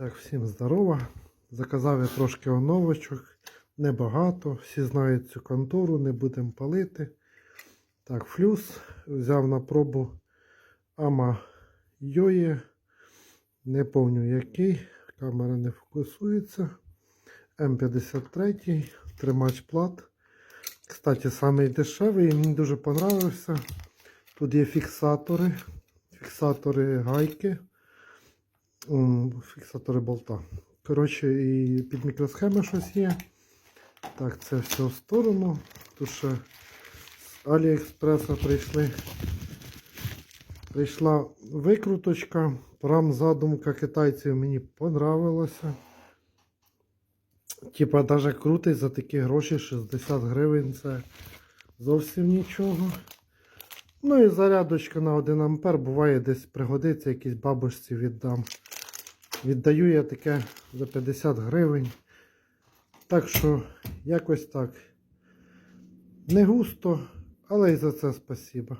Так, всім здорово. Заказав я трошки оновочок. Небагато. Всі знають цю контору, не будемо палити. Так, флюс. Взяв на пробу Ама Йої. Не пам'ятаю який. Камера не фокусується. М53, тримач плат. Кстати, самий дешевий, мені дуже понравився. Тут є фіксатори, фіксатори гайки, фіксатори болта. Коротше, і під мікросхеми щось є. Так, це все в сторону. Тут ще з Аліекспреса прийшли. Прийшла викруточка. Прям задумка китайців мені понравилася. Типа, навіть крутий за такі гроші 60 гривень це зовсім нічого. Ну і зарядочка на 1 ампер буває десь пригодиться, якійсь бабушці віддам. Віддаю я таке за 50 гривень. Так що, якось так. Не густо, але і за це спасіба.